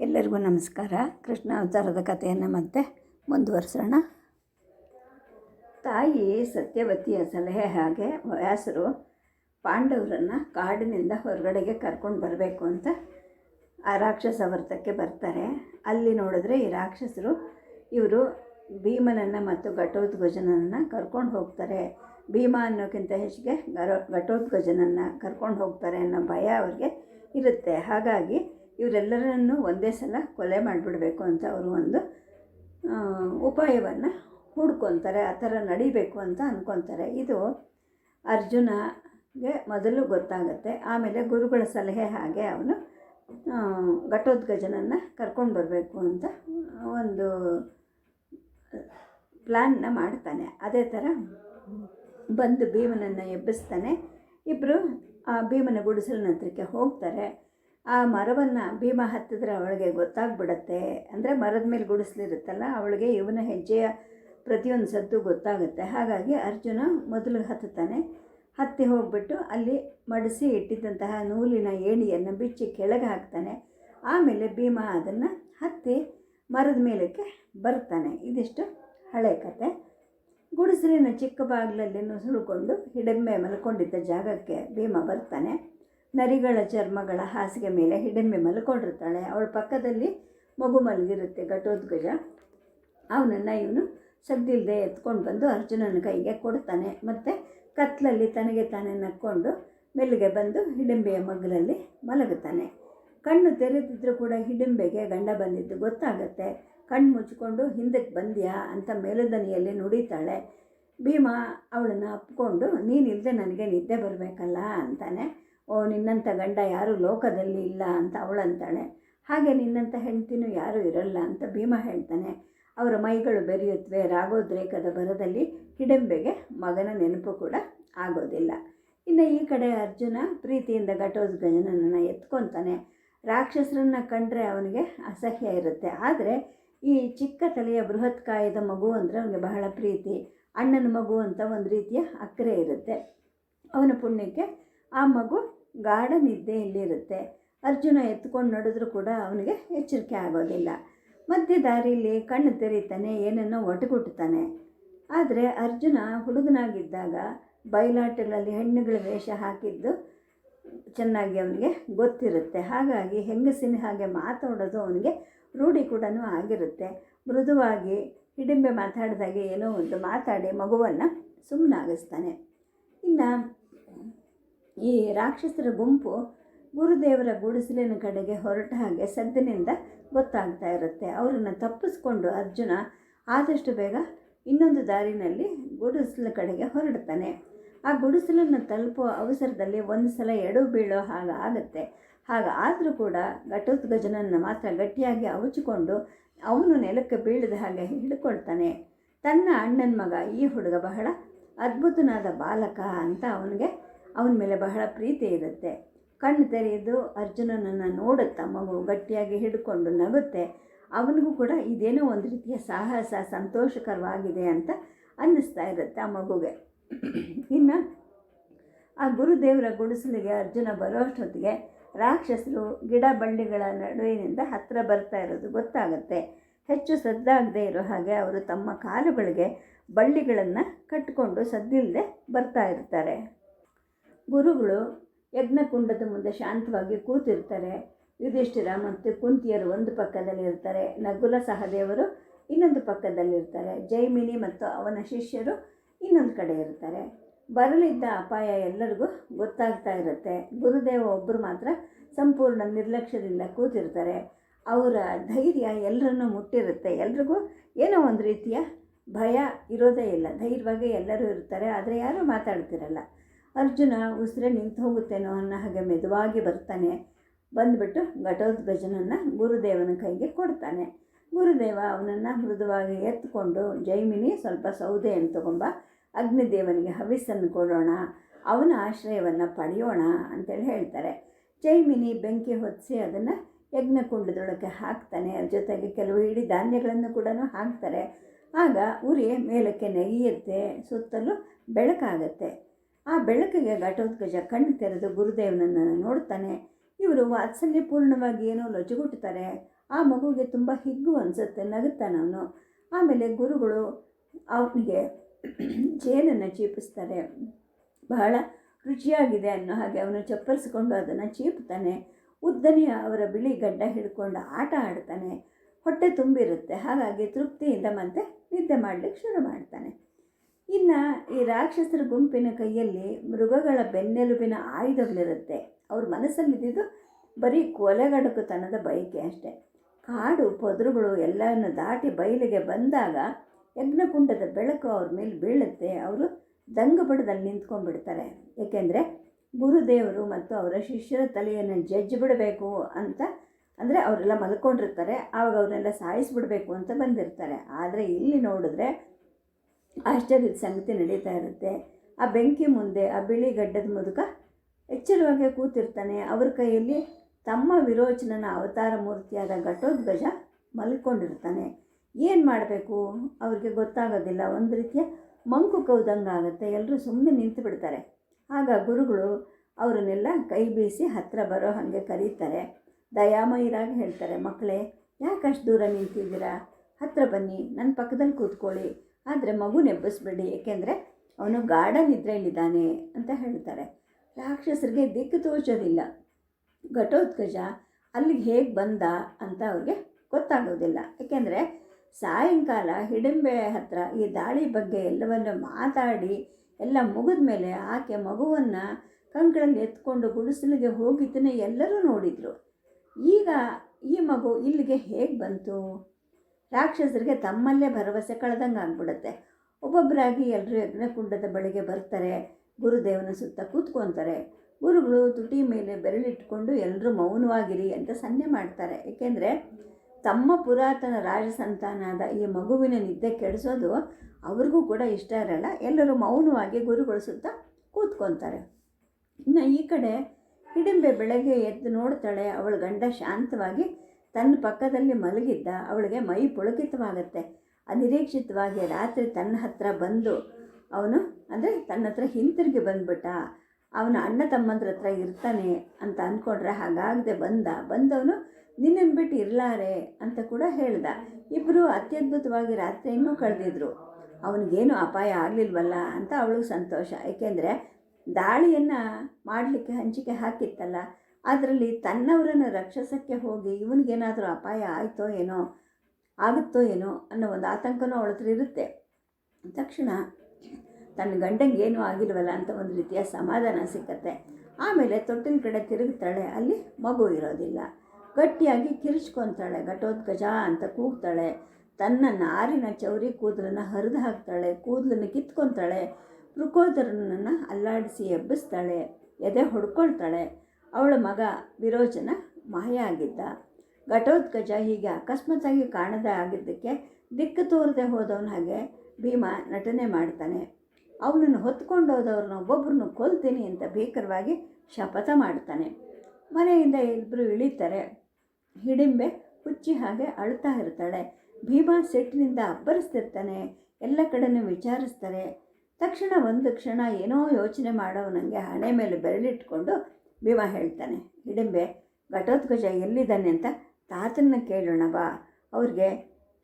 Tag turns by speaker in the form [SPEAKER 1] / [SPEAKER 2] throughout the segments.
[SPEAKER 1] ಎಲ್ಲರಿಗೂ ನಮಸ್ಕಾರ. ಕೃಷ್ಣ ಅವತಾರದ ಕಥೆಯನ್ನು ಮತ್ತೆ ಮುಂದುವರಿಸೋಣ. ತಾಯಿ ಸತ್ಯವತಿಯ ಸಲಹೆ ಹಾಗೆ ವ್ಯಾಸರು ಪಾಂಡವರನ್ನು ಕಾಡಿನಿಂದ ಹೊರಗಡೆಗೆ ಕರ್ಕೊಂಡು ಬರಬೇಕು ಅಂತ ಆ ರಾಕ್ಷಸ ವರ್ತಕ್ಕೆ ಬರ್ತಾರೆ. ಅಲ್ಲಿ ನೋಡಿದ್ರೆ ಈ ರಾಕ್ಷಸರು ಇವರು ಭೀಮನನ್ನು ಮತ್ತು ಘಟೋದ್ಗಜನನ್ನು ಕರ್ಕೊಂಡು ಹೋಗ್ತಾರೆ. ಭೀಮ ಅನ್ನೋಕ್ಕಿಂತ ಹೆಚ್ಚಿಗೆ ಗರ ಘಟೋದ್ಗಜನನ್ನು ಕರ್ಕೊಂಡು ಹೋಗ್ತಾರೆ ಅನ್ನೋ ಭಯ ಅವ್ರಿಗೆ ಇರುತ್ತೆ. ಹಾಗಾಗಿ ಇವರೆಲ್ಲರನ್ನು ಒಂದೇ ಸಲ ಕೊಲೆ ಮಾಡಿಬಿಡಬೇಕು ಅಂತ ಅವರು ಒಂದು ಉಪಾಯವನ್ನು ಹುಡ್ಕೊತಾರೆ, ಆ ಥರ ನಡಿಬೇಕು ಅಂತ ಅಂದ್ಕೊತಾರೆ ಇದು ಅರ್ಜುನಗೆ ಮೊದಲು ಗೊತ್ತಾಗುತ್ತೆ. ಆಮೇಲೆ ಗುರುಗಳ ಸಲಹೆ ಹಾಗೆ ಅವನು ಘಟೋದ್ಗಜನನ್ನು ಕರ್ಕೊಂಡು ಬರಬೇಕು ಅಂತ ಒಂದು ಪ್ಲ್ಯಾನ್ನ ಮಾಡ್ತಾನೆ. ಅದೇ ಥರ ಬಂದು ಭೀಮನನ್ನು ಎಬ್ಬಿಸ್ತಾನೆ. ಇಬ್ಬರು ಆ ಭೀಮನ ಗುಡಿಸಲಿನ ಹತ್ರಕ್ಕೆ ಹೋಗ್ತಾರೆ. ಆ ಮರವನ್ನು ಭೀಮ ಹತ್ತಿದ್ರೆ ಅವಳಿಗೆ ಗೊತ್ತಾಗ್ಬಿಡತ್ತೆ. ಅಂದರೆ ಮರದ ಮೇಲೆ ಗುಡಿಸ್ಲಿರುತ್ತಲ್ಲ, ಅವಳಿಗೆ ಇವನ ಹೆಜ್ಜೆಯ ಪ್ರತಿಯೊಂದು ಸದ್ದು ಗೊತ್ತಾಗುತ್ತೆ. ಹಾಗಾಗಿ ಅರ್ಜುನ ಮೊದಲು ಹತ್ತುತ್ತಾನೆ. ಹತ್ತಿ ಹೋಗ್ಬಿಟ್ಟು ಅಲ್ಲಿ ಮಡಿಸಿ ಇಟ್ಟಿದ್ದಂತಹ ನೂಲಿನ ಏಣಿಯನ್ನು ಬಿಚ್ಚಿ ಕೆಳಗೆ ಹಾಕ್ತಾನೆ. ಆಮೇಲೆ ಭೀಮ ಅದನ್ನು ಹತ್ತಿ ಮರದ ಮೇಲಕ್ಕೆ ಬರ್ತಾನೆ. ಇದಿಷ್ಟು ಹಳೆ ಕತೆ. ಗುಡಿಸಲಿನ ಚಿಕ್ಕ ಬಾಗಿಲಲ್ಲಿ ಸುಳ್ಕೊಂಡು ಹಿಡಂಬೆ ಮಲ್ಕೊಂಡಿದ್ದ ಜಾಗಕ್ಕೆ ಭೀಮ ಬರ್ತಾನೆ. ನರಿಗಳ ಚರ್ಮಗಳ ಹಾಸಿಗೆ ಮೇಲೆ ಹಿಡಂಬೆ ಮಲ್ಕೊಂಡಿರ್ತಾಳೆ. ಅವಳ ಪಕ್ಕದಲ್ಲಿ ಮಗು ಮಲಗಿರುತ್ತೆ ಘಟೋದ್ಗಜ. ಅವನನ್ನು ಇವನು ಸದ್ದಿಲ್ಲದೆ ಎತ್ಕೊಂಡು ಬಂದು ಅರ್ಜುನನ ಕೈಗೆ ಕೊಡ್ತಾನೆ. ಮತ್ತು ಕತ್ತಲಲ್ಲಿ ತನಗೆ ತಾನೇ ನಕ್ಕೊಂಡು ಮೆಲ್ಲಿಗೆ ಬಂದು ಹಿಡಿಂಬೆಯ ಮಗ್ಗಲಲ್ಲಿ ಮಲಗುತ್ತಾನೆ. ಕಣ್ಣು ತೆರೆದಿದ್ದರೂ ಕೂಡ ಹಿಡಿಂಬೆಗೆ ಗಂಡ ಬಂದಿದ್ದು ಗೊತ್ತಾಗತ್ತೆ. ಕಣ್ಣು ಮುಚ್ಚಿಕೊಂಡು ಹಿಂದಕ್ಕೆ ಬಂದ್ಯಾ ಅಂತ ಮೇಲುದನಿಯಲ್ಲಿ ನುಡಿತಾಳೆ. ಭೀಮ ಅವಳನ್ನು ಅಪ್ಕೊಂಡು ನೀನಿಲ್ಲದೆ ನನಗೆ ನಿದ್ದೆ ಬರಬೇಕಲ್ಲ ಅಂತಾನೆ. ಓ, ನಿನ್ನಂಥ ಗಂಡ ಯಾರೂ ಲೋಕದಲ್ಲಿ ಇಲ್ಲ ಅಂತ ಅವಳಂತಾಳೆ. ಹಾಗೆ ನಿನ್ನಂಥ ಹೆಂಡ್ತಿನೂ ಯಾರೂ ಇರಲ್ಲ ಅಂತ ಭೀಮ ಹೇಳ್ತಾನೆ. ಅವರ ಮೈಗಳು ಬೆರೆಯುತ್ತವೆ ರಾಗೋದ್ರೇಕದ ಬರದಲ್ಲಿ ಹಿಡಂಬೆಗೆ ಮಗನ ನೆನಪು ಕೂಡ ಆಗೋದಿಲ್ಲ. ಇನ್ನು ಈ ಕಡೆ ಅರ್ಜುನ ಪ್ರೀತಿಯಿಂದ ಘಟೋದ್ಗಜನನ್ನು ಎತ್ಕೊತಾನೆ. ರಾಕ್ಷಸರನ್ನು ಕಂಡ್ರೆ ಅವನಿಗೆ ಅಸಹ್ಯ ಇರುತ್ತೆ. ಆದರೆ ಈ ಚಿಕ್ಕ ತಲೆಯ ಬೃಹತ್ ಕಾಯದ ಮಗು ಅಂದರೆ ಅವನಿಗೆ ಬಹಳ ಪ್ರೀತಿ. ಅಣ್ಣನ ಮಗು ಅಂತ ಒಂದು ರೀತಿಯ ಅಕ್ಕರೆ ಇರುತ್ತೆ. ಅವನ ಪುಣ್ಯಕ್ಕೆ ಆ ಮಗು ಗಾಢ ನಿದ್ದೆಯಲ್ಲಿರುತ್ತೆ ಅರ್ಜುನ ಎತ್ಕೊಂಡು ನಡೆದ್ರೂ ಕೂಡ ಅವನಿಗೆ ಎಚ್ಚರಿಕೆ ಆಗೋದಿಲ್ಲ. ಮಧ್ಯ ದಾರಿಯಲ್ಲಿ ಕಣ್ಣು ತೆರೀತಾನೆ, ಏನನ್ನೋ ಒಟಗುಟ್ತಾನೆ ಆದರೆ ಅರ್ಜುನ ಹುಡುಗನಾಗಿದ್ದಾಗ ಬಯಲಾಟಗಳಲ್ಲಿ ಹೆಣ್ಣುಗಳ ವೇಷ ಹಾಕಿದ್ದು ಚೆನ್ನಾಗಿ ಅವನಿಗೆ ಗೊತ್ತಿರುತ್ತೆ. ಹಾಗಾಗಿ ಹೆಂಗಸಿನ ಹಾಗೆ ಮಾತಾಡೋದು ಅವನಿಗೆ ರೂಢಿ ಕೂಡ ಆಗಿರುತ್ತೆ. ಮೃದುವಾಗಿ ಹಿಡಿಂಬೆ ಮಾತಾಡಿದಾಗೆ ಏನೋ ಒಂದು ಮಾತಾಡಿ ಮಗುವನ್ನು ಸುಮ್ಮನಾಗಿಸ್ತಾನೆ ಇನ್ನು ಈ ರಾಕ್ಷಸರ ಗುಂಪು ಗುರುದೇವರ ಗುಡಿಸಲಿನ ಕಡೆಗೆ ಹೊರಟ ಹಾಗೆ ಸದ್ದಿನಿಂದ ಗೊತ್ತಾಗ್ತಾ ಇರುತ್ತೆ. ಅವರನ್ನು ತಪ್ಪಿಸ್ಕೊಂಡು ಅರ್ಜುನ ಆದಷ್ಟು ಬೇಗ ಇನ್ನೊಂದು ದಾರಿನಲ್ಲಿ ಗುಡಿಸಲ ಕಡೆಗೆ ಹೊರಡ್ತಾನೆ. ಆ ಗುಡಿಸಲನ್ನು ತಲುಪುವ ಅವಸರದಲ್ಲಿ ಒಂದು ಸಲ ಎಡು ಬೀಳೋ ಹಾಗೆ ಆಗುತ್ತೆ. ಹಾಗಾದರೂ ಕೂಡ ಘಟೋದ್ಗಜನನ್ನು ಮಾತ್ರ ಗಟ್ಟಿಯಾಗಿ ಅವಚಿಕೊಂಡು ಅವನು ನೆಲಕ್ಕೆ ಬೀಳದ ಹಾಗೆ ಹಿಡ್ಕೊಳ್ತಾನೆ. ತನ್ನ ಅಣ್ಣನ ಮಗ ಈ ಹುಡುಗ ಬಹಳ ಅದ್ಭುತನಾದ ಬಾಲಕ ಅಂತ ಅವನಿಗೆ ಅವನ ಮೇಲೆ ಬಹಳ ಪ್ರೀತಿ ಇರುತ್ತೆ. ಕಣ್ಣು ತೆರೆದು ಅರ್ಜುನನನ್ನು ನೋಡುತ್ತಾ ಮಗು ಗಟ್ಟಿಯಾಗಿ ಹಿಡ್ಕೊಂಡು ನಗುತ್ತೆ. ಅವನಿಗೂ ಕೂಡ ಇದೇನೋ ಒಂದು ರೀತಿಯ ಸಾಹಸ, ಸಂತೋಷಕರವಾಗಿದೆ ಅಂತ ಅನ್ನಿಸ್ತಾ ಇರುತ್ತೆ ಆ ಮಗುಗೆ. ಇನ್ನು ಆ ಗುರುದೇವರ ಗುಡಿಸಲಿಗೆ ಅರ್ಜುನ ಬರೋ ಅಷ್ಟೊತ್ತಿಗೆ ರಾಕ್ಷಸರು ಗಿಡ ಬಳ್ಳಿಗಳ ನಡುವಿನಿಂದ ಹತ್ತಿರ ಬರ್ತಾ ಇರೋದು ಗೊತ್ತಾಗುತ್ತೆ. ಹೆಚ್ಚು ಸದ್ದಾಗದೇ ಇರೋ ಹಾಗೆ ಅವರು ತಮ್ಮ ಕಾಲುಗಳಿಗೆ ಬಳ್ಳಿಗಳನ್ನು ಕಟ್ಟಿಕೊಂಡು ಸದ್ದಿಲ್ಲದೆ ಬರ್ತಾ ಇರ್ತಾರೆ. ಗುರುಗಳು ಯಜ್ಞಕುಂಡದ ಮುಂದೆ ಶಾಂತವಾಗಿ ಕೂತಿರ್ತಾರೆ. ಯುಧಿಷ್ಠಿರ ಮತ್ತು ಕುಂತಿಯರು ಒಂದು ಪಕ್ಕದಲ್ಲಿ ಇರ್ತಾರೆ. ನಗುಲ ಸಹದೇವರು ಇನ್ನೊಂದು ಪಕ್ಕದಲ್ಲಿರ್ತಾರೆ ಜೈಮಿನಿ ಮತ್ತು ಅವನ ಶಿಷ್ಯರು ಇನ್ನೊಂದು ಕಡೆ ಇರ್ತಾರೆ. ಬರಲಿದ್ದ ಅಪಾಯ ಎಲ್ಲರಿಗೂ ಗೊತ್ತಾಗ್ತಾ ಇರುತ್ತೆ. ಗುರುದೇವ ಒಬ್ಬರು ಮಾತ್ರ ಸಂಪೂರ್ಣ ನಿರ್ಲಕ್ಷ್ಯದಿಂದ ಕೂತಿರ್ತಾರೆ. ಅವರ ಧೈರ್ಯ ಎಲ್ಲರನ್ನೂ ಮುಟ್ಟಿರುತ್ತೆ. ಎಲ್ರಿಗೂ ಏನೋ ಒಂದು ರೀತಿಯ ಭಯ ಇರೋದೇ ಇಲ್ಲ. ಧೈರ್ಯವಾಗಿ ಎಲ್ಲರೂ ಇರ್ತಾರೆ. ಆದರೆ ಯಾರೂ ಮಾತಾಡ್ತಿರಲ್ಲ. ಅರ್ಜುನ ಉಸಿರೇ ನಿಂತು ಹೋಗುತ್ತೇನೋ ಅನ್ನೋ ಹಾಗೆ ಮೆದುವಾಗಿ ಬರ್ತಾನೆ. ಬಂದುಬಿಟ್ಟು ಘಟೋದ್ಗಜನನ್ನು ಗುರುದೇವನ ಕೈಗೆ ಕೊಡ್ತಾನೆ. ಗುರುದೇವ ಅವನನ್ನು ಮೃದುವಾಗಿ ಎತ್ಕೊಂಡು, ಜೈಮಿನಿ, ಸ್ವಲ್ಪ ಸೌದೆಯನ್ನು ತಗೊಂಬ, ಅಗ್ನಿದೇವನಿಗೆ ಹವಿಸ್ಸನ್ನು ಕೊಡೋಣ, ಅವನ ಆಶ್ರಯವನ್ನು ಪಡೆಯೋಣ ಅಂತೇಳಿ ಹೇಳ್ತಾರೆ. ಜೈಮಿನಿ ಬೆಂಕಿ ಹೊತ್ತಿಸಿ ಅದನ್ನು ಯಜ್ಞಕುಂಡದೊಳಗೆ ಹಾಕ್ತಾನೆ. ಅದ್ರ ಜೊತೆಗೆ ಕೆಲವು ಇಡೀ ಧಾನ್ಯಗಳನ್ನು ಕೂಡ ಹಾಕ್ತಾರೆ. ಆಗ ಉರಿ ಮೇಲಕ್ಕೆ ನೆಗೆಯುತ್ತೆ, ಸುತ್ತಲೂ ಬೆಳಕಾಗತ್ತೆ. ಆ ಬೆಳಕಿಗೆ ಘಟೋತ್ಕಜ ಕಣ್ಣು ತೆರೆದು ಗುರುದೇವನನ್ನು ನೋಡ್ತಾನೆ ಇವರು ವಾತ್ಸಲ್ಯಪೂರ್ಣವಾಗಿ ಏನೋ ಲೊಜಗುಟ್ತಾರೆ ಆ ಮಗುವಿಗೆ ತುಂಬ ಹಿಗ್ಗು ಅನಿಸುತ್ತೆ, ನಗುತ್ತಾನೆ ಅವನು. ಆಮೇಲೆ ಗುರುಗಳು ಅವನಿಗೆ ಜೇನನ್ನು ಚೀಪಿಸ್ತಾರೆ. ಬಹಳ ರುಚಿಯಾಗಿದೆ ಅನ್ನೋ ಹಾಗೆ ಅವನು ಚಪ್ಪರಿಸ್ಕೊಂಡು ಅದನ್ನು ಚೀಪ್ತಾನೆ ಉದ್ದನೆಯ ಅವರ ಬಿಳಿ ಗಡ್ಡ ಹಿಡ್ಕೊಂಡು ಆಟ ಆಡ್ತಾನೆ. ಹೊಟ್ಟೆ ತುಂಬಿರುತ್ತೆ, ಹಾಗಾಗಿ ತೃಪ್ತಿಯಿಂದ ಮತ್ತೆ ನಿದ್ದೆ ಮಾಡಲಿಕ್ಕೆ ಶುರು ಮಾಡ್ತಾನೆ. ಇನ್ನು ಈ ರಾಕ್ಷಸರ ಗುಂಪಿನ ಕೈಯಲ್ಲಿ ಮೃಗಗಳ ಬೆನ್ನೆಲುಬಿನ ಆಯುಧಗಳಿರುತ್ತೆ. ಅವ್ರ ಮನಸ್ಸಲ್ಲಿದ್ದು ಬರೀ ಕೊಲೆಗಡಕುತನದ ಬಯಕೆ ಅಷ್ಟೆ. ಕಾಡು ಪೊದರುಗಳು ಎಲ್ಲವನ್ನು ದಾಟಿ ಬಯಲಿಗೆ ಬಂದಾಗ ಯಜ್ಞಕುಂಡದ ಬೆಳಕು ಅವ್ರ ಮೇಲೆ ಬೀಳುತ್ತೆ. ಅವರು ದಂಗ ಬಡದಲ್ಲಿ ನಿಂತ್ಕೊಂಡ್ಬಿಡ್ತಾರೆ. ಏಕೆಂದರೆ ಗುರುದೇವರು ಮತ್ತು ಅವರ ಶಿಷ್ಯರ ತಲೆಯನ್ನು ಜಜ್ಜಿ ಬಿಡಬೇಕು ಅಂತ ಅಂದರೆ ಅವರೆಲ್ಲ ಮಲ್ಕೊಂಡಿರ್ತಾರೆ. ಆವಾಗ ಅವರೆಲ್ಲ ಸಾಯಿಸ್ಬಿಡಬೇಕು ಅಂತ ಬಂದಿರ್ತಾರೆ. ಆದರೆ ಇಲ್ಲಿ ನೋಡಿದ್ರೆ ಆಶ್ಚರ್ಯದ ಸಂಗತಿ ನಡೀತಾ ಇರುತ್ತೆ. ಆ ಬೆಂಕಿ ಮುಂದೆ ಆ ಬಿಳಿ ಗಡ್ಡದ ಮುದುಕ ಎಚ್ಚರವಾಗಿ ಕೂತಿರ್ತಾನೆ. ಅವ್ರ ಕೈಯಲ್ಲಿ ತಮ್ಮ ವಿರೋಚನನ ಅವತಾರ ಮೂರ್ತಿಯಾದ ಘಟೋದ್ಗಜ ಮಲ್ಕೊಂಡಿರ್ತಾನೆ. ಏನು ಮಾಡಬೇಕು? ಅವ್ರಿಗೆ ಗೊತ್ತಾಗೋದಿಲ್ಲ. ಒಂದು ರೀತಿಯ ಮಂಕು ಕೌದಂಗ ಆಗುತ್ತೆ. ಎಲ್ಲರೂ ಸುಮ್ಮನೆ ನಿಂತು ಬಿಡ್ತಾರೆ. ಆಗ ಗುರುಗಳು ಅವರನ್ನೆಲ್ಲ ಕೈ ಬೀಸಿ ಹತ್ತಿರ ಬರೋ ಹಾಗೆ ಕರೀತಾರೆ. ದಯಾಮಯರಾಗಿ ಹೇಳ್ತಾರೆ, ಮಕ್ಕಳೇ ಯಾಕಷ್ಟು ದೂರ ನಿಂತಿದ್ದೀರಾ? ಹತ್ತಿರ ಬನ್ನಿ ನನ್ನ ಪಕ್ಕದಲ್ಲಿ ಕೂತ್ಕೊಳ್ಳಿ. ಆದರೆ ಮಗು ನೆಬ್ಬಿಸ್ಬೇಡಿ, ಏಕೆಂದರೆ ಅವನು ಗಾರ್ಡನ್ ನಿದ್ರೆಯಲ್ಲಿದ್ದಾನೆ ಅಂತ ಹೇಳ್ತಾರೆ. ರಾಕ್ಷಸರಿಗೆ ದಿಕ್ಕು ತೋಚೋದಿಲ್ಲ ಘಟೋತ್ಕಜ ಅಲ್ಲಿಗೆ ಹೇಗೆ ಬಂದ ಅಂತ ಅವ್ರಿಗೆ ಗೊತ್ತಾಗೋದಿಲ್ಲ. ಏಕೆಂದರೆ ಸಾಯಂಕಾಲ ಹಿಡಿಂಬೆ ಹತ್ರ ಈ ದಾಳಿ ಬಗ್ಗೆ ಎಲ್ಲವನ್ನು ಮಾತಾಡಿ ಎಲ್ಲ ಮುಗಿದ ಮೇಲೆ ಆಕೆ ಮಗುವನ್ನು ಕಂಕಳಲ್ಲಿ ಎತ್ಕೊಂಡು ಗುಡಿಸಲಿಗೆ ಹೋಗಿದ್ದನ್ನು ಎಲ್ಲರೂ ನೋಡಿದರು. ಈಗ ಈ ಮಗು ಇಲ್ಲಿಗೆ ಹೇಗೆ ಬಂತು? ರಾಕ್ಷಸರಿಗೆ ತಮ್ಮಲ್ಲೇ ಭರವಸೆ ಕಳೆದಂಗೆ ಆಗ್ಬಿಡುತ್ತೆ. ಒಬ್ಬೊಬ್ಬರಾಗಿ ಎಲ್ಲರೂ ಯಜ್ಞಕುಂಡದ ಬಳಿಗೆ ಬರ್ತಾರೆ, ಗುರುದೇವನ ಸುತ್ತ ಕೂತ್ಕೊತಾರೆ. ಗುರುಗಳು ತುಟಿ ಮೇಲೆ ಬೆರಳಿಟ್ಕೊಂಡು ಎಲ್ಲರೂ ಮೌನವಾಗಿರಿ ಅಂತ ಸನ್ನೆ ಮಾಡ್ತಾರೆ. ಏಕೆಂದರೆ ತಮ್ಮ ಪುರಾತನ ರಾಜಸಂತಾನದ ಈ ಮಗುವಿನ ನಿದ್ದೆ ಕೆಡಿಸೋದು ಅವ್ರಿಗೂ ಕೂಡ ಇಷ್ಟ ಇರಲ್ಲ. ಎಲ್ಲರೂ ಮೌನವಾಗಿ ಗುರುಗಳ ಸುತ್ತ ಕೂತ್ಕೊತಾರೆ. ಇನ್ನು ಈ ಕಡೆ ಹಿಡಿಂಬೆ ಬೆಳಗ್ಗೆ ಎದ್ದು ನೋಡ್ತಾಳೆ. ಅವಳ ಗಂಡ ಶಾಂತವಾಗಿ ತನ್ನ ಪಕ್ಕದಲ್ಲಿ ಮಲಗಿದ್ದ ಅವಳಿಗೆ ಮೈ ಪುಳಕಿತವಾಗತ್ತೆ. ಅನಿರೀಕ್ಷಿತವಾಗಿ ರಾತ್ರಿ ತನ್ನ ಹತ್ರ ಬಂದು, ಅವನು ಅಂದರೆ ತನ್ನ ಹತ್ರ ಹಿಂತಿರುಗಿ ಬಂದ್ಬಿಟ್ಟ. ಅವನ ಅಣ್ಣ ತಮ್ಮಂದ್ರ ಹತ್ರ ಇರ್ತಾನೆ ಅಂತ ಅಂದ್ಕೊಂಡ್ರೆ ಹಾಗಾಗದೆ ಬಂದ. ಬಂದವನು ನಿನ್ನನ್ನು ಬಿಟ್ಟು ಇರಲಾರೆ ಅಂತ ಕೂಡ ಹೇಳ್ದ. ಇಬ್ಬರು ಅತ್ಯದ್ಭುತವಾಗಿ ರಾತ್ರಿಯನ್ನು ಕಳೆದಿದ್ರು. ಅವನಿಗೇನು ಅಪಾಯ ಆಗಲಿಲ್ವಲ್ಲ ಅಂತ ಅವಳಿಗೆ ಸಂತೋಷ. ಏಕೆಂದರೆ ದಾಳಿಯನ್ನು ಮಾಡಲಿಕ್ಕೆ ಹಂಚಿಕೆ ಹಾಕಿತ್ತಲ್ಲ. ಅದರಲ್ಲಿ ತನ್ನವರನ್ನು ರಕ್ಷಿಸೋಕ್ಕೆ ಹೋಗಿ ಇವನಿಗೇನಾದರೂ ಅಪಾಯ ಆಯಿತೋ ಏನೋ, ಆಗುತ್ತೋ ಏನೋ ಅನ್ನೋ ಒಂದು ಆತಂಕನೂ ಅವಳ ಹತ್ರ ಇರುತ್ತೆ. ತಕ್ಷಣ ತನ್ನ ಗಂಡಂಗೆ ಏನೂ ಆಗಿಲ್ವಲ್ಲ ಅಂತ ಒಂದು ರೀತಿಯ ಸಮಾಧಾನ ಸಿಕ್ಕತ್ತೆ. ಆಮೇಲೆ ತೊಟ್ಟಿನ ಕಡೆ ತಿರುಗ್ತಾಳೆ, ಅಲ್ಲಿ ಮಗು ಇರೋದಿಲ್ಲ. ಗಟ್ಟಿಯಾಗಿ ಕಿರಿಚ್ಕೊತಾಳೆ, ಘಟೋತ್ಕಜ ಅಂತ ಕೂಗ್ತಾಳೆ. ತನ್ನ ನಾರಿನ ಚೌರಿ ಕೂದಲನ್ನು ಹರಿದು ಹಾಕ್ತಾಳೆ, ಕೂದಲನ್ನು ಕಿತ್ಕೊತಾಳೆ. ಮೃಕೋದರನನ್ನು ಅಲ್ಲಾಡಿಸಿ ಎಬ್ಬಿಸ್ತಾಳೆ, ಎದೆ ಹೊಡ್ಕೊಳ್ತಾಳೆ. ಅವಳ ಮಗ ವಿರೋಚನ ಮಾಯ ಆಗಿದ್ದ ಘಟೋತ್ಕಜ ಹೀಗೆ ಅಕಸ್ಮಾತ್ತಾಗಿ ಕಾಣದೇ ಆಗಿದ್ದಕ್ಕೆ ದಿಕ್ಕು ತೋರದೆ ಹೋದವನ ಹಾಗೆ ಭೀಮ ನಟನೆ ಮಾಡ್ತಾನೆ. ಅವನನ್ನು ಹೊತ್ಕೊಂಡು ಹೋದವ್ರನ್ನ ಒಬ್ಬೊಬ್ಬರನ್ನು ಕೊಲ್ತೀನಿ ಅಂತ ಭೀಕರವಾಗಿ ಶಪಥ ಮಾಡ್ತಾನೆ. ಮನೆಯಿಂದ ಇಬ್ಬರು ಇಳಿತಾರೆ. ಹಿಡಿಂಬೆ ಹುಚ್ಚಿ ಹಾಗೆ ಅಳ್ತಾ ಇರ್ತಾಳೆ. ಭೀಮ ಸೆಟ್ಟಿನಿಂದ ಅಬ್ಬರಿಸ್ತಿರ್ತಾನೆ. ಎಲ್ಲ ಕಡೆನೂ ವಿಚಾರಿಸ್ತಾರೆ. ತಕ್ಷಣ ಒಂದು ಕ್ಷಣ ಏನೋ ಯೋಚನೆ ಮಾಡೋವನಿಗೆ ಹಣೆ ಮೇಲೆ ಬೆರಳಿಟ್ಕೊಂಡು ಭೀಮ ಹೇಳ್ತಾನೆ. ಹಿಡಿಂಬೆ ಘಟೋತ್ಕಜ ಎಲ್ಲಿದ್ದಾನೆ ಅಂತ ತಾತನ ಕೇಳೋಣ ಬಾ. ಅವ್ರಿಗೆ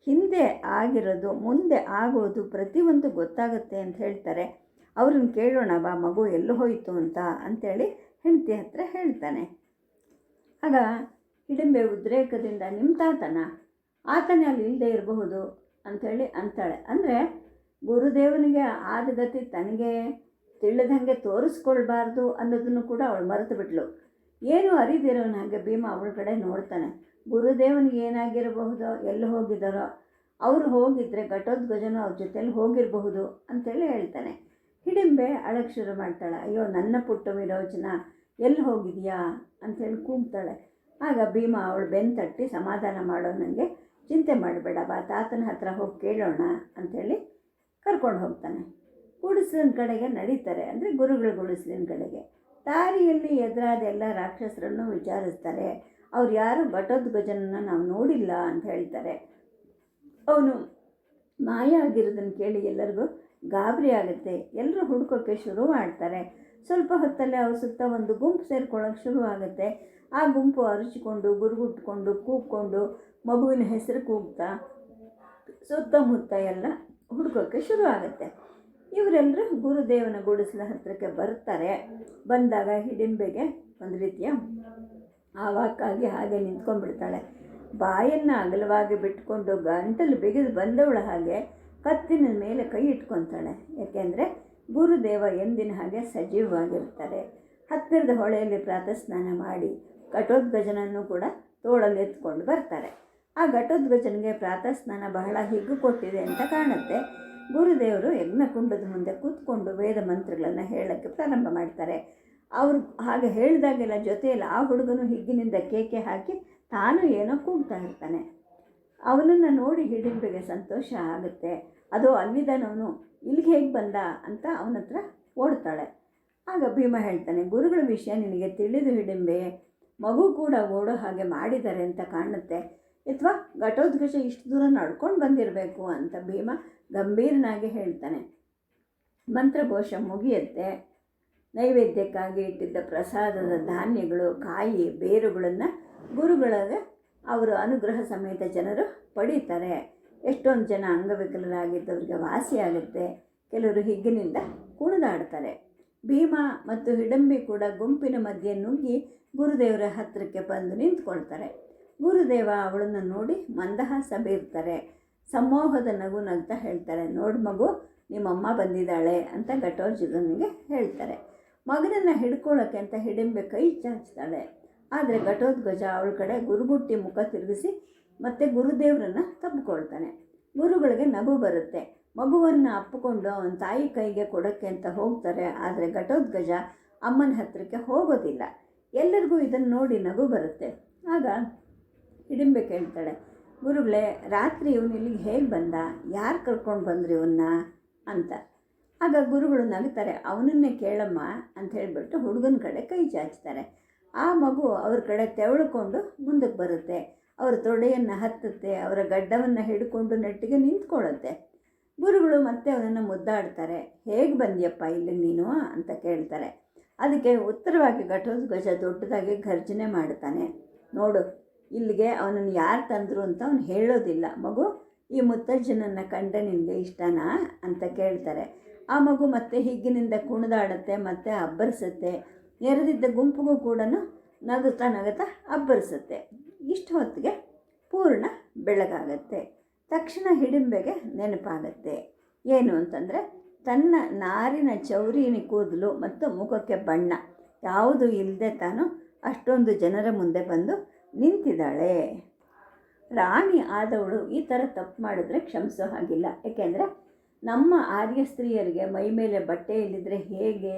[SPEAKER 1] ಹಿಂದೆ ಆಗಿರೋದು, ಮುಂದೆ ಆಗೋದು ಪ್ರತಿಯೊಂದು ಗೊತ್ತಾಗುತ್ತೆ ಅಂತ ಹೇಳ್ತಾರೆ. ಅವ್ರನ್ನ ಕೇಳೋಣ ಬಾ, ಮಗು ಎಲ್ಲಿ ಹೋಯಿತು ಅಂತ ಅಂಥೇಳಿ ಹೆಂಡತಿ ಹತ್ರ ಹೇಳ್ತಾನೆ. ಆಗ ಹಿಡಿಂಬೆ ಉದ್ರೇಕದಿಂದ ನಿಮ್ಮ ತಾತನ? ಆತನೇ ಅಲ್ಲಿ ಇಲ್ಲದೆ ಇರಬಹುದು? ಅಂಥೇಳಿ ಅಂತಾಳೆ. ಅಂದರೆ ಗುರುದೇವನಿಗೆ ಆದ ಗತಿ ತನಗೆ ತಿಳಿದಂಗೆ ತೋರಿಸ್ಕೊಳ್ಬಾರ್ದು ಅನ್ನೋದನ್ನು ಕೂಡ ಅವಳು ಮರೆತು ಬಿಟ್ಲು. ಏನು ಅರಿದಿರೋನ ಹಾಗೆ ಭೀಮ ಅವಳ ಕಡೆ ನೋಡ್ತಾನೆ. ಗುರುದೇವನಿಗೆ ಏನಾಗಿರಬಹುದೋ, ಎಲ್ಲಿ ಹೋಗಿದ್ದಾರೋ, ಅವರು ಹೋಗಿದ್ದರೆ ಘಟೋದ್ಗಜನೂ ಅವ್ರ ಜೊತೆಯಲ್ಲಿ ಹೋಗಿರಬಹುದು ಅಂತೇಳಿ ಹೇಳ್ತಾನೆ. ಹಿಡಿಂಬೆ ಅಳಕ್ಕೆ ಶುರು ಮಾಡ್ತಾಳೆ. ಅಯ್ಯೋ, ನನ್ನ ಪುಟ್ಟ ವಿರೋಚನ, ಎಲ್ಲಿ ಹೋಗಿದೆಯಾ ಅಂಥೇಳಿ ಕೂಗ್ತಾಳೆ. ಆಗ ಭೀಮ ಅವಳು ಬೆನ್ನು ತಟ್ಟಿ ಸಮಾಧಾನ ಮಾಡೋ ನನಗೆ ಚಿಂತೆ ಮಾಡಬೇಡ, ಬಾ, ತಾತನ ಹತ್ರ ಹೋಗಿ ಕೇಳೋಣ ಅಂಥೇಳಿ ಕರ್ಕೊಂಡು ಹೋಗ್ತಾನೆ. ಗುಡಿಸಲಿನ ಕಡೆಗೆ ನಡೀತಾರೆ. ಅಂದರೆ ಗುರುಗಳು ಗುಡಿಸ್ಲಿನ ಕಡೆಗೆ. ದಾರಿಯಲ್ಲಿ ಎದುರಾದ ಎಲ್ಲ ರಾಕ್ಷಸರನ್ನು ವಿಚಾರಿಸ್ತಾರೆ. ಅವ್ರು ಯಾರು ಘಟೋದ್ಗಜನನ್ನು ನಾವು ನೋಡಿಲ್ಲ ಅಂತ ಹೇಳ್ತಾರೆ. ಅವನು ಮಾಯ ಆಗಿರೋದನ್ನು ಕೇಳಿ ಎಲ್ಲರಿಗೂ ಗಾಬರಿ ಆಗುತ್ತೆ. ಎಲ್ಲರೂ ಹುಡ್ಕೋಕ್ಕೆ ಶುರು ಮಾಡ್ತಾರೆ. ಸ್ವಲ್ಪ ಹೊತ್ತಲ್ಲೇ ಅವ್ರ ಸುತ್ತ ಒಂದು ಗುಂಪು ಸೇರ್ಕೊಳ್ಳೋಕೆ ಶುರು ಆಗುತ್ತೆ. ಆ ಗುಂಪು ಅರಚಿಕೊಂಡು ಗುರುಗುಟ್ಕೊಂಡು ಕೂಗ್ಕೊಂಡು ಮಗುವಿನ ಹೆಸರು ಕೂಗ್ತಾ ಸುತ್ತಮುತ್ತ ಎಲ್ಲ ಹುಡುಕೋಕ್ಕೆ ಶುರು ಆಗುತ್ತೆ. ಇವರೆಲ್ಲರೂ ಗುರುದೇವನ ಗುಡಿಸಲ ಹತ್ತಿರಕ್ಕೆ ಬರ್ತಾರೆ. ಬಂದಾಗ ಹಿಡಿಂಬೆಗೆ ಒಂದು ರೀತಿಯ ಆವಾಕಾಗಿ ಹಾಗೆ ನಿಂತ್ಕೊಂಡ್ಬಿಡ್ತಾಳೆ. ಬಾಯನ್ನು ಅಗಲವಾಗಿ ಬಿಟ್ಕೊಂಡು ಗಂಟಲು ಬಿಗಿದು ಬಂದವಳ ಹಾಗೆ ಕತ್ತಿನ ಮೇಲೆ ಕೈ ಇಟ್ಕೊತಾಳೆ. ಯಾಕೆಂದರೆ ಗುರುದೇವ ಎಂದಿನ ಹಾಗೆ ಸಜೀವವಾಗಿರ್ತಾರೆ. ಹತ್ತಿರದ ಹೊಳೆಯಲ್ಲಿ ಪ್ರಾತಃ ಸ್ನಾನ ಮಾಡಿ ಘಟೋದ್ಗಜನನ್ನು ಕೂಡ ತೋಳಲ್ಲಿ ಎತ್ಕೊಂಡು ಬರ್ತಾರೆ. ಆ ಘಟೋದ್ಗಜನಿಗೆ ಪ್ರಾತಃ ಸ್ನಾನ ಬಹಳ ಹಿಗ್ಗು ಕೊಟ್ಟಿದೆ ಅಂತ ಕಾಣುತ್ತೆ. ಗುರುದೇವರು ಯಜ್ಞಕುಂಡದ ಮುಂದೆ ಕೂತ್ಕೊಂಡು ವೇದ ಮಂತ್ರಗಳನ್ನು ಹೇಳೋಕ್ಕೆ ಪ್ರಾರಂಭ ಮಾಡ್ತಾರೆ. ಅವರು ಹಾಗೆ ಹೇಳಿದಾಗೆಲ್ಲ ಜೊತೆಯಲ್ಲಿ ಆ ಹುಡುಗನು ಹಿಗ್ಗಿನಿಂದ ಕೇಕೆ ಹಾಕಿ ತಾನು ಏನೋ ಕೂಗ್ತಾ ಇರ್ತಾನೆ. ಅವನನ್ನು ನೋಡಿ ಹಿಡಿಂಬೆಗೆ ಸಂತೋಷ ಆಗುತ್ತೆ. ಅದು ಅಲ್ಲಿದ್ದಾನವನು ಇಲ್ಲಿಗೆ ಹೇಗೆ ಬಂದ ಅಂತ ಅವನ ಹತ್ರ ಓಡ್ತಾಳೆ. ಆಗ ಭೀಮ ಹೇಳ್ತಾನೆ, ಗುರುಗಳ ವಿಷಯ ನಿನಗೆ ತಿಳಿದು ಹಿಡಿಂಬೆ. ಮಗು ಕೂಡ ಓಡೋ ಹಾಗೆ ಮಾಡಿದ್ದಾರೆ ಅಂತ ಕಾಣುತ್ತೆ. ಅಥವಾ ಘಟೋದ್ಗಜ ಇಷ್ಟು ದೂರ ನಡ್ಕೊಂಡು ಬಂದಿರಬೇಕು ಅಂತ ಭೀಮ ಗಂಭೀರನಾಗಿ ಹೇಳ್ತಾನೆ. ಮಂತ್ರಘೋಷ ಮುಗಿಯುತ್ತೆ. ನೈವೇದ್ಯಕ್ಕಾಗಿ ಇಟ್ಟಿದ್ದ ಪ್ರಸಾದದ ಧಾನ್ಯಗಳು, ಕಾಯಿ, ಬೇರುಗಳನ್ನು ಗುರುಗಳಿಗೆ ಅವರು ಅನುಗ್ರಹ ಸಮೇತ ಜನರು ಪಡೀತಾರೆ. ಎಷ್ಟೊಂದು ಜನ ಅಂಗವಿಕಲರಾಗಿದ್ದವರಿಗೆ ವಾಸಿಯಾಗುತ್ತೆ ಕೆಲವರು ಹಿಗ್ಗಿನಿಂದ ಕುಣಿದಾಡ್ತಾರೆ. ಭೀಮ ಮತ್ತು ಹಿಡಂಬಿ ಕೂಡ ಗುಂಪಿನ ಮಧ್ಯೆ ನುಗ್ಗಿ ಗುರುದೇವರ ಹತ್ತಿರಕ್ಕೆ ಬಂದು ನಿಂತ್ಕೊಳ್ತಾರೆ. ಗುರುದೇವ ಅವಳನ್ನು ನೋಡಿ ಮಂದಹಾಸ ಬೀರ್ತಾರೆ. ಸಮೋಹದ ನಗು ನಗ್ತಾ ಹೇಳ್ತಾರೆ. ನೋಡು ಮಗು, ನಿಮ್ಮಮ್ಮ ಬಂದಿದ್ದಾಳೆ ಅಂತ ಘಟೋಜಿಗನಿಗೆ ಹೇಳ್ತಾರೆ. ಮಗನನ್ನು ಹಿಡ್ಕೊಳ್ಳೋಕ್ಕೆ ಅಂತ ಹಿಡಿಂಬೆ ಕೈ ಚಾಚ್ತಾಳೆ. ಆದರೆ ಘಟೋದ್ಗಜ ಅವಳ ಕಡೆ ಗುರುಗುಟ್ಟಿ ಮುಖ ತಿರುಗಿಸಿ ಮತ್ತೆ ಗುರುದೇವರನ್ನು ತಬ್ಬಿಕೊಳ್ತಾನೆ ಗುರುಗಳಿಗೆ ನಗು ಬರುತ್ತೆ. ಮಗುವನ್ನು ಅಪ್ಪಿಕೊಂಡು ಅವನ ತಾಯಿ ಕೈಗೆ ಕೊಡೋಕ್ಕೆ ಅಂತ ಹೋಗ್ತಾರೆ. ಆದರೆ ಘಟೋದ್ಗಜ ಅಮ್ಮನ ಹತ್ತಿರಕ್ಕೆ ಹೋಗೋದಿಲ್ಲ. ಎಲ್ಲರಿಗೂ ಇದನ್ನು ನೋಡಿ ನಗು ಬರುತ್ತೆ. ಆಗ ಹಿಡಿಂಬೆ ಕೇಳ್ತಾಳೆ ಗುರುಗಳೇ, ರಾತ್ರಿ ಇವನು ಇಲ್ಲಿಗೆ ಹೇಗೆ ಬಂದ? ಯಾರು ಕರ್ಕೊಂಡು ಬಂದ್ರಿ ಇವನ್ನ ಅಂತ. ಆಗ ಗುರುಗಳು ನಗ್ತಾರೆ, ಅವನನ್ನೇ ಕೇಳಮ್ಮ ಅಂತ ಹೇಳಿಬಿಟ್ಟು ಹುಡುಗನ ಕಡೆ ಕೈ ಚಾಚ್ತಾರೆ. ಆ ಮಗು ಅವ್ರ ಕಡೆ ತೆವಳ್ಕೊಂಡು ಮುಂದಕ್ಕೆ ಬರುತ್ತೆ. ಅವರ ತೊಡೆಯನ್ನು ಹತ್ತುತ್ತೆ, ಅವರ ಗಡ್ಡವನ್ನು ಹಿಡ್ಕೊಂಡು ನೆಟ್ಟಿಗೆ ನಿಂತ್ಕೊಳ್ಳುತ್ತೆ. ಗುರುಗಳು ಮತ್ತೆ ಅವನನ್ನು ಮುದ್ದಾಡ್ತಾರೆ, ಹೇಗೆ ಬಂದ್ಯಪ್ಪ ಇಲ್ಲಿ ನೀನು ಅಂತ ಕೇಳ್ತಾರೆ. ಅದಕ್ಕೆ ಉತ್ತರವಾಗಿ ಘಟೋದ್ಗಜ ದೊಡ್ಡದಾಗಿ ಘರ್ಜನೆ ಮಾಡ್ತಾನೆ. ನೋಡು ಇಲ್ಲಿಗೆ ಅವನನ್ನು ಯಾರು ತಂದರು ಅಂತ ಅವನು ಹೇಳೋದಿಲ್ಲ. ಮಗು, ಈ ಮುತ್ತಜ್ಜನನ್ನು ಕಂಡ ನಿನಗೆ ಇಷ್ಟನಾ? ಅಂತ ಕೇಳ್ತಾರೆ. ಆ ಮಗು ಮತ್ತೆ ಹಿಗ್ಗಿನಿಂದ ಕುಣಿದಾಡುತ್ತೆ, ಮತ್ತೆ ಅಬ್ಬರಿಸುತ್ತೆ. ನೆರೆದಿದ್ದ ಗುಂಪಿಗೂ ಕೂಡ ನಗುತ್ತಾ ನಗುತ್ತಾ ಅಬ್ಬರಿಸುತ್ತೆ. ಇಷ್ಟು ಹೊತ್ತಿಗೆ ಪೂರ್ಣ ಬೆಳಗಾಗತ್ತೆ. ತಕ್ಷಣ ಹಿಡಿಂಬೆಗೆ ನೆನಪಾಗತ್ತೆ. ಏನು ಅಂತಂದರೆ, ತನ್ನ ನಾರಿನ ಚೌರಿನ ಕೂದಲು ಮತ್ತು ಮುಖಕ್ಕೆ ಬಣ್ಣ, ಯಾವುದು ಇಲ್ಲದೆ ತಾನು ಅಷ್ಟೊಂದು ಜನರ ಮುಂದೆ ಬಂದು ನಿಂತಿದ್ದಾಳೆ. ರಾಣಿ ಆದವಳು ಈ ಥರ ತಪ್ಪು ಮಾಡಿದ್ರೆ ಕ್ಷಮಿಸೋ ಹಾಗಿಲ್ಲ. ಏಕೆಂದರೆ ನಮ್ಮ ಆರ್ಯ ಸ್ತ್ರೀಯರಿಗೆ ಮೈ ಮೇಲೆ ಬಟ್ಟೆ ಇಲ್ಲಿದ್ರೆ ಹೇಗೆ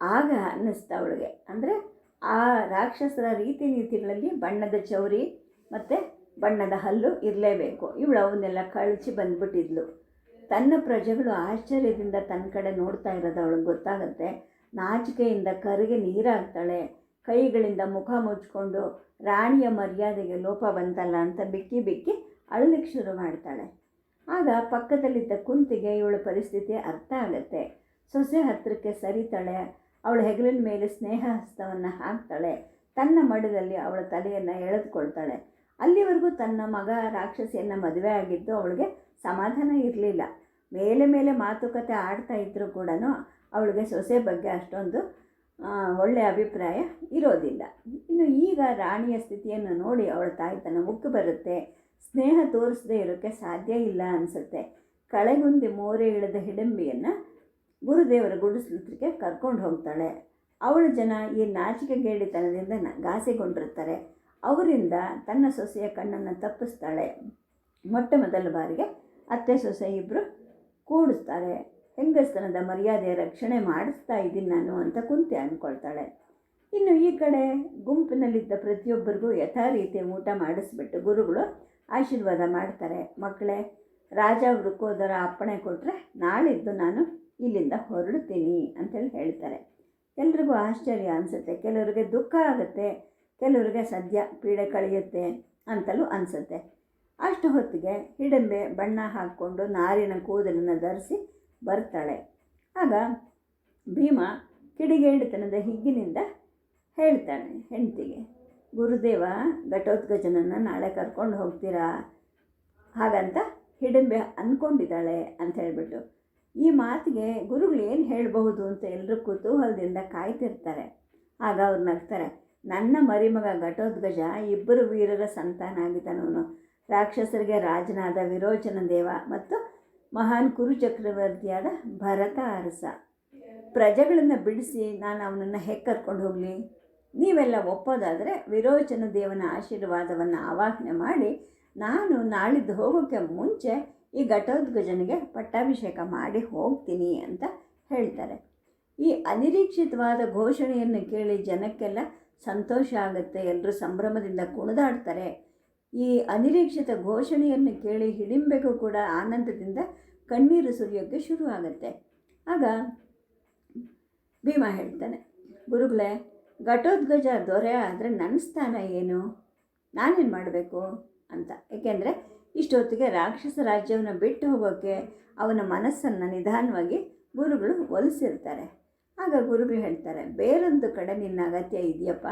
[SPEAKER 1] ಆಗ ಅನ್ನಿಸ್ತಾ ಅವಳಿಗೆ. ಅಂದರೆ ಆ ರಾಕ್ಷಸರ ರೀತಿ ನೀತಿಗಳಲ್ಲಿ ಬಣ್ಣದ ಚೌರಿ ಮತ್ತು ಬಣ್ಣದ ಹಲ್ಲು ಇರಲೇಬೇಕು. ಇವಳು ಅವನ್ನೆಲ್ಲ ಕಳಚಿ ಬಂದುಬಿಟ್ಟಿದ್ಲು. ತನ್ನ ಪ್ರಜೆಗಳು ಆಶ್ಚರ್ಯದಿಂದ ತನ್ನ ಕಡೆ ನೋಡ್ತಾ ಇರೋದು ಅವಳಿಗೆ ಗೊತ್ತಾಗುತ್ತೆ. ನಾಚಿಕೆಯಿಂದ ಕರಿಗೆ ನೀರಾಗ್ತಾಳೆ. ಕೈಗಳಿಂದ ಮುಖ ಮುಚ್ಕೊಂಡು ರಾಣಿಯ ಮರ್ಯಾದೆಗೆ ಲೋಪ ಬಂತಲ್ಲ ಅಂತ ಬಿಕ್ಕಿ ಬಿಕ್ಕಿ ಅಳಲಿಕ್ಕೆ ಶುರು ಮಾಡ್ತಾಳೆ. ಆಗ ಪಕ್ಕದಲ್ಲಿದ್ದ ಕುಂತಿಗೆ ಇವಳ ಪರಿಸ್ಥಿತಿ ಅರ್ಥ ಆಗುತ್ತೆ. ಸೊಸೆ ಹತ್ತಿರಕ್ಕೆ ಸರಿತಾಳೆ. ಅವಳ ಹೆಗಲಿನ ಮೇಲೆ ಸ್ನೇಹ ಹಸ್ತವನ್ನು ಹಾಕ್ತಾಳೆ. ತನ್ನ ಮಡದಲ್ಲಿ ಅವಳ ತಲೆಯನ್ನು ಎಳೆದುಕೊಳ್ತಾಳೆ. ಅಲ್ಲಿವರೆಗೂ ತನ್ನ ಮಗ ರಾಕ್ಷಸಿಯನ್ನು ಮದುವೆ ಆಗಿದ್ದು ಅವಳಿಗೆ ಸಮಾಧಾನ ಇರಲಿಲ್ಲ. ಮೇಲೆ ಮೇಲೆ ಮಾತುಕತೆ ಆಡ್ತಾ ಇದ್ದರೂ ಕೂಡ ಅವಳಿಗೆ ಸೊಸೆ ಬಗ್ಗೆ ಅಷ್ಟೊಂದು ಒಳ್ಳೆಯ ಅಭಿಪ್ರಾಯ ಇರೋದಿಲ್ಲ. ಇನ್ನು ಈಗ ರಾಣಿಯ ಸ್ಥಿತಿಯನ್ನು ನೋಡಿ ಅವಳ ತಾಯ್ತನ ಉಕ್ಕು ಬರುತ್ತೆ, ಸ್ನೇಹ ತೋರಿಸದೇ ಇರೋಕ್ಕೆ ಸಾಧ್ಯ ಇಲ್ಲ ಅನಿಸುತ್ತೆ. ಕಳೆಗುಂದಿ ಮೋರೆ ಇಳಿದ ಹಿಡಂಬಿಯನ್ನು ಗುರುದೇವರ ಗುಡಿಸ್ಲಿಕ್ಕೆ ಕರ್ಕೊಂಡು ಹೋಗ್ತಾಳೆ. ಅವಳ ಜನ ಈ ನಾಚಿಕೆಗೇಡಿತನದಿಂದ ಗಾಸಿಗೊಂಡಿರ್ತಾರೆ ಅವರಿಂದ ತನ್ನ ಸೊಸೆಯ ಕಣ್ಣನ್ನು ತಪ್ಪಿಸ್ತಾಳೆ. ಮೊಟ್ಟ ಮೊದಲ ಬಾರಿಗೆ ಅತ್ತೆ ಸೊಸೆ ಇಬ್ಬರು ಕೂಡಿಸ್ತಾರೆ. ಹೆಂಗಸ್ತನದ ಮರ್ಯಾದೆ ರಕ್ಷಣೆ ಮಾಡಿಸ್ತಾ ಇದ್ದೀನಿ ನಾನು ಅಂತ ಕುಂತಿ ಅಂದ್ಕೊಳ್ತಾಳೆ. ಇನ್ನು ಈ ಕಡೆ ಗುಂಪಿನಲ್ಲಿದ್ದ ಪ್ರತಿಯೊಬ್ಬರಿಗೂ ಯಥಾ ರೀತಿ ಊಟ ಮಾಡಿಸ್ಬಿಟ್ಟು ಗುರುಗಳು ಆಶೀರ್ವಾದ ಮಾಡ್ತಾರೆ. ಮಕ್ಕಳೇ, ರಾಜ ವೃಕೋದರ ಅಪ್ಪಣೆ ಕೊಟ್ಟರೆ ನಾಳಿದ್ದು ನಾನು ಇಲ್ಲಿಂದ ಹೊರಡ್ತೀನಿ ಅಂತೇಳಿ ಹೇಳ್ತಾರೆ. ಎಲ್ರಿಗೂ ಆಶ್ಚರ್ಯ ಅನಿಸುತ್ತೆ. ಕೆಲವರಿಗೆ ದುಃಖ ಆಗುತ್ತೆ, ಕೆಲವರಿಗೆ ಸದ್ಯ ಪೀಡೆ ಕಳೆಯುತ್ತೆ ಅಂತಲೂ ಅನಿಸುತ್ತೆ. ಅಷ್ಟು ಹೊತ್ತಿಗೆ ಹಿಡಂಬೆ ಬಣ್ಣ ಹಾಕ್ಕೊಂಡು ನಾರಿನ ಕೂದಲನ್ನು ಧರಿಸಿ ಬರ್ತಾಳೆ. ಆಗ ಭೀಮ ಕಿಡಿಗೇಡಿತನದ ಹಿಗ್ಗಿನಿಂದ ಹೇಳ್ತಾನೆ ಹೆಂಡತಿಗೆ, ಗುರುದೇವ ಘಟೋತ್ಕಚನನ್ನು ನಾಳೆ ಕರ್ಕೊಂಡು ಹೋಗ್ತೀರಾ? ಹಾಗಂತ ಹಿಡಂಬೆ ಅಂದ್ಕೊಂಡಿದ್ದಾಳೆ ಅಂತ ಹೇಳಿಬಿಟ್ಟು. ಈ ಮಾತಿಗೆ ಗುರುಗಳು ಏನು ಹೇಳಬಹುದು ಅಂತ ಎಲ್ಲರೂ ಕುತೂಹಲದಿಂದ ಕಾಯ್ತಿರ್ತಾರೆ. ಆಗ ಅವ್ರು ನಗ್ತಾರೆ, ನನ್ನ ಮರಿಮಗ ಘಟೋದ್ಗಜ ಇಬ್ಬರು ವೀರರ ಸಂತಾನ ಆಗಿದ್ದಾನವನು ರಾಕ್ಷಸರಿಗೆ ರಾಜನಾದ ವಿರೋಚನ ದೇವ ಮತ್ತು ಮಹಾನ್ ಕುರುಚಕ್ರವರ್ತಿಯಾದ ಭರತ ಅರಸ. ಪ್ರಜೆಗಳನ್ನು ಬಿಡಿಸಿ ನಾನು ಅವನನ್ನು ಹೇಗೆ ಕರ್ಕೊಂಡು ಹೋಗಲಿ. ನೀವೆಲ್ಲ ಒಪ್ಪೋದಾದರೆ ವಿರೋಚನ ದೇವನ ಆಶೀರ್ವಾದವನ್ನು ಆವಾಹನೆ ಮಾಡಿ ನಾನು ನಾಳಿದ್ದು ಹೋಗೋಕ್ಕೆ ಮುಂಚೆ ಈ ಘಟೋದ್ಗಜನಿಗೆ ಪಟ್ಟಾಭಿಷೇಕ ಮಾಡಿ ಹೋಗ್ತೀನಿ ಅಂತ ಹೇಳ್ತಾರೆ. ಈ ಅನಿರೀಕ್ಷಿತವಾದ ಘೋಷಣೆಯನ್ನು ಕೇಳಿ ಜನಕ್ಕೆಲ್ಲ ಸಂತೋಷ ಆಗುತ್ತೆ. ಎಲ್ಲರೂ ಸಂಭ್ರಮದಿಂದ ಕುಣಿದಾಡ್ತಾರೆ. ಈ ಅನಿರೀಕ್ಷಿತ ಘೋಷಣೆಯನ್ನು ಕೇಳಿ ಹಿಡಿಂಬೆಗೂ ಕೂಡ ಆನಂದದಿಂದ ಕಣ್ಣೀರು ಸುರಿಯೋಕ್ಕೆ ಶುರು ಆಗುತ್ತೆ ಆಗ ಭೀಮ ಹೇಳ್ತಾನೆ, ಗುರುಗಳೇ, ಘಟೋದ್ಗಜ ದೊರೆ ಆದರೆ ನನ್ನ ಸ್ಥಾನ ಏನು? ನಾನೇನು ಮಾಡಬೇಕು? ಅಂತ. ಏಕೆಂದರೆ ಇಷ್ಟೊತ್ತಿಗೆ ರಾಕ್ಷಸ ರಾಜ್ಯವನ್ನು ಬಿಟ್ಟು ಹೋಗೋಕ್ಕೆ ಅವನ ಮನಸ್ಸನ್ನು ನಿಧಾನವಾಗಿ ಗುರುಗಳು ಒಲಿಸಿರ್ತಾರೆ. ಆಗ ಗುರುಗಳು ಹೇಳ್ತಾರೆ, ಬೇರೊಂದು ಕಡೆ ನಿನ್ನ ಅಗತ್ಯ ಇದೆಯಪ್ಪ.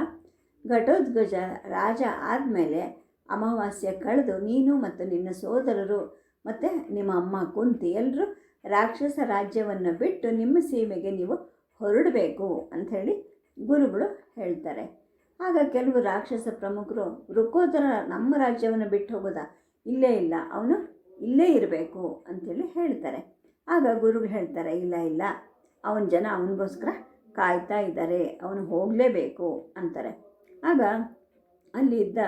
[SPEAKER 1] ಘಟೋದ್ಗಜ ರಾಜ ಆದಮೇಲೆ ಅಮಾವಾಸ್ಯೆ ಕಳೆದು ನೀನು ಮತ್ತು ನಿನ್ನ ಸೋದರರು ಮತ್ತು ನಿಮ್ಮ ಅಮ್ಮ ಕುಂತಿ ಎಲ್ಲರೂ ರಾಕ್ಷಸ ರಾಜ್ಯವನ್ನು ಬಿಟ್ಟು ನಿಮ್ಮ ಸೀಮೆಗೆ ನೀವು ಹೊರಡಬೇಕು ಅಂಥೇಳಿ ಗುರುಗಳು ಹೇಳ್ತಾರೆ. ಆಗ ಕೆಲವು ರಾಕ್ಷಸ ಪ್ರಮುಖರು ವೃಕೋದರ ನಮ್ಮ ರಾಜ್ಯವನ್ನು ಬಿಟ್ಟು ಹೋಗೋದಾ? ಇಲ್ಲೇ ಇಲ್ಲ, ಅವನು ಇಲ್ಲೇ ಇರಬೇಕು ಅಂಥೇಳಿ ಹೇಳ್ತಾರೆ. ಆಗ ಗುರುಗಳು ಹೇಳ್ತಾರೆ, ಇಲ್ಲ ಇಲ್ಲ, ಅವನ ಜನ ಅವನಿಗೋಸ್ಕರ ಕಾಯ್ತಾ ಇದ್ದಾರೆ, ಅವನು ಹೋಗಲೇಬೇಕು ಅಂತಾರೆ. ಆಗ ಅಲ್ಲಿದ್ದ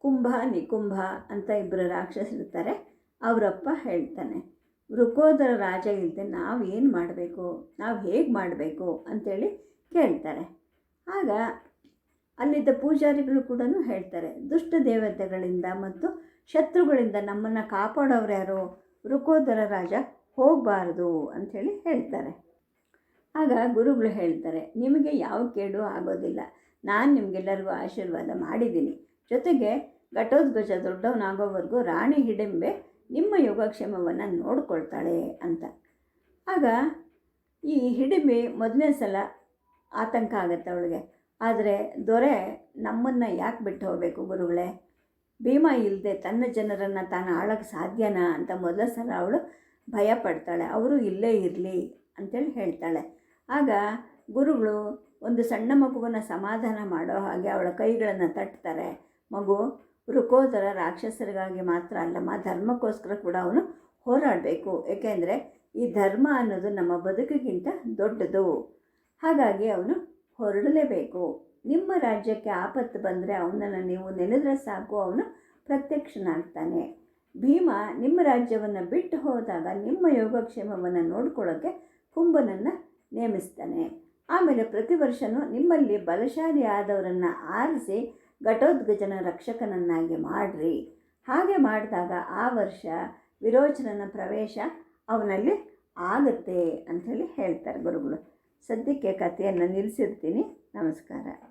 [SPEAKER 1] ಕುಂಭ, ನಿಕುಂಭ ಅಂತ ಇಬ್ಬರು ರಾಕ್ಷಸರಿರ್ತಾರೆ ಅವರಪ್ಪ ಹೇಳ್ತಾನೆ ವೃಕೋದರ ರಾಜ ಇಲ್ಲದೆ ನಾವು ಏನು ಮಾಡಬೇಕು? ನಾವು ಹೇಗೆ ಮಾಡಬೇಕು? ಅಂಥೇಳಿ ಕೇಳ್ತಾರೆ. ಆಗ ಅಲ್ಲಿದ್ದ ಪೂಜಾರಿಗಳು ಕೂಡ ಹೇಳ್ತಾರೆ, ದುಷ್ಟ ದೇವತೆಗಳಿಂದ ಮತ್ತು ಶತ್ರುಗಳಿಂದ ನಮ್ಮನ್ನು ಕಾಪಾಡೋರು ಯಾರು? ವೃಕೋದರ ರಾಜ ಹೋಗಬಾರ್ದು ಅಂಥೇಳಿ ಹೇಳ್ತಾರೆ. ಆಗ ಗುರುಗಳು ಹೇಳ್ತಾರೆ, ನಿಮಗೆ ಯಾವ ಕೇಡು ಆಗೋದಿಲ್ಲ. ನಾನು ನಿಮಗೆಲ್ಲರಿಗೂ ಆಶೀರ್ವಾದ ಮಾಡಿದ್ದೀನಿ. ಜೊತೆಗೆ ಘಟೋದ್ಗಜ ದೊಡ್ಡವನಾಗೋವರೆಗೂ ರಾಣಿ ಹಿಡಿಂಬೆ ನಿಮ್ಮ ಯೋಗಕ್ಷೇಮವನ್ನು ನೋಡ್ಕೊಳ್ತಾಳೆ ಅಂತ. ಆಗ ಈ ಹಿಡಿಂಬೆ ಮೊದಲನೇ ಸಲ ಆತಂಕ ಆಗುತ್ತೆ ಅವಳಿಗೆ. ಆದರೆ ದೊರೆ ನಮ್ಮನ್ನು ಯಾಕೆ ಬಿಟ್ಟು ಹೋಗಬೇಕು ಗುರುಗಳೇ? ಭೀಮ ಇಲ್ಲದೆ ತನ್ನ ಜನರನ್ನು ತಾನು ಆಳೋಕ್ಕೆ ಸಾಧ್ಯನಾ ಅಂತ ಮೊದಲ ಸಲ ಅವಳು ಭಯ ಪಡ್ತಾಳೆ ಅವರು ಇಲ್ಲೇ ಇರಲಿ ಅಂತೇಳಿ ಹೇಳ್ತಾಳೆ. ಆಗ ಗುರುಗಳು ಒಂದು ಸಣ್ಣ ಮಗುವನ್ನು ಸಮಾಧಾನ ಮಾಡೋ ಹಾಗೆ ಅವಳ ಕೈಗಳನ್ನು ತಟ್ತಾರೆ. ಮಗು ವೃಕೋದರ ರಾಕ್ಷಸರಿಗಾಗಿ ಮಾತ್ರ ಅಲ್ಲಮ್ಮ, ಧರ್ಮಕ್ಕೋಸ್ಕರ ಕೂಡ ಅವನು ಹೋರಾಡಬೇಕು. ಏಕೆಂದರೆ ಈ ಧರ್ಮ ಅನ್ನೋದು ನಮ್ಮ ಬದುಕಿಗಿಂತ ದೊಡ್ಡದು. ಹಾಗಾಗಿ ಅವನು ಹೊರಡಲೇಬೇಕು. ನಿಮ್ಮ ರಾಜ್ಯಕ್ಕೆ ಆಪತ್ತು ಬಂದರೆ ಅವನನ್ನು ನೀವು ನೆನೆದ್ರೆ ಸಾಕು, ಅವನು ಪ್ರತ್ಯಕ್ಷನಾಗ್ತಾನೆ. ಭೀಮ ನಿಮ್ಮ ರಾಜ್ಯವನ್ನು ಬಿಟ್ಟು ಹೋದಾಗ ನಿಮ್ಮ ಯೋಗಕ್ಷೇಮವನ್ನು ನೋಡ್ಕೊಳ್ಳೋಕ್ಕೆ ಕುಂಭನನ್ನು ನೇಮಿಸ್ತಾನೆ. ಆಮೇಲೆ ಪ್ರತಿ ವರ್ಷವೂ ನಿಮ್ಮಲ್ಲಿ ಬಲಶಾಲಿ ಆದವರನ್ನು ಆರಿಸಿ ಘಟೋದ್ಗಜನ ರಕ್ಷಕನನ್ನಾಗಿ ಮಾಡಿರಿ. ಹಾಗೆ ಮಾಡಿದಾಗ ಆ ವರ್ಷ ವಿರೋಚನನ ಪ್ರವೇಶ ಅವನಲ್ಲಿ ಆಗುತ್ತೆ ಅಂಥೇಳಿ ಹೇಳ್ತಾರೆ ಗುರುಗಳು. ಸದ್ಯಕ್ಕೆ ಕಥೆಯನ್ನು ನಿಲ್ಲಿಸಿರ್ತೀನಿ ನಮಸ್ಕಾರ.